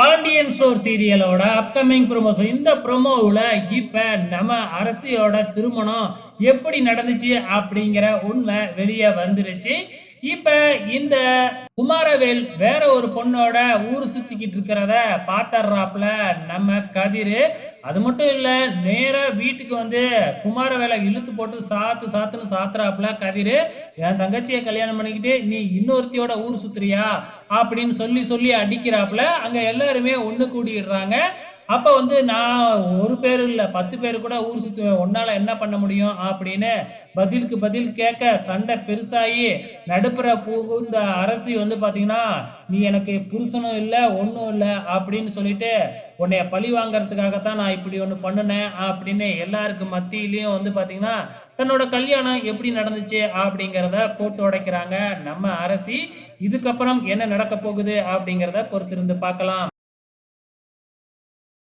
Pandian store சீரியலோட upcoming promotion இந்த ப்ரொமோவில் இப்போ நம்ம அரசியோட திருமணம் எப்படி நடந்துச்சு அப்படிங்கிற உண்மை வெளியே வந்துருச்சு. இப்போ இந்த குமாரவேல் வேற ஒரு பொண்ணோட ஊர் சுத்திக்கிட்டு இருக்கிறத பார்த்தர்றாப்புல நம்ம கதிர். அது மட்டும் இல்லை நேராக வீட்டுக்கு வந்து குமாரவேலை இழுத்து போட்டு சாத்து சாத்துன்னு சாத்துறாப்புல கதிர். என் தங்கச்சியை கல்யாணம் பண்ணிக்கிட்டு நீ இன்னொருத்தியோட ஊர் சுத்துறியா? அப்படின்னு சொல்லி சொல்லி அடிக்கிறாப்புல அங்கே எல்லாருமே ஒன்று கூடிடுறாங்க. அப்போ வந்து நான் ஒரு பேர் இல்லை பத்து பேர் கூட ஊர் சுற்றுவேன் உன்னால் என்ன பண்ண முடியும்? அப்படின்னு பதிலுக்கு பதில் கேட்க சண்டை பெருசாகி நடுப்புற புகுந்த அரசி வந்து பார்த்தீங்கன்னா நீ எனக்கு புருஷனும் இல்லை ஒன்றும் இல்லை அப்படின்னு சொல்லிட்டு உன்னைய பழி வாங்கறதுக்காகத்தான் நான் இப்படி ஒன்று பண்ணினேன் அப்படின்னு எல்லாருக்கும் மத்தியிலையும் வந்து பார்த்தீங்கன்னா தன்னோட கல்யாணம் எப்படி நடந்துச்சு அப்படிங்கிறத போட்டு உடைக்கிறாங்க நம்ம அரசி. இதுக்கப்புறம் என்ன நடக்க போகுது அப்படிங்கிறத பொறுத்திருந்து பார்க்கலாம்.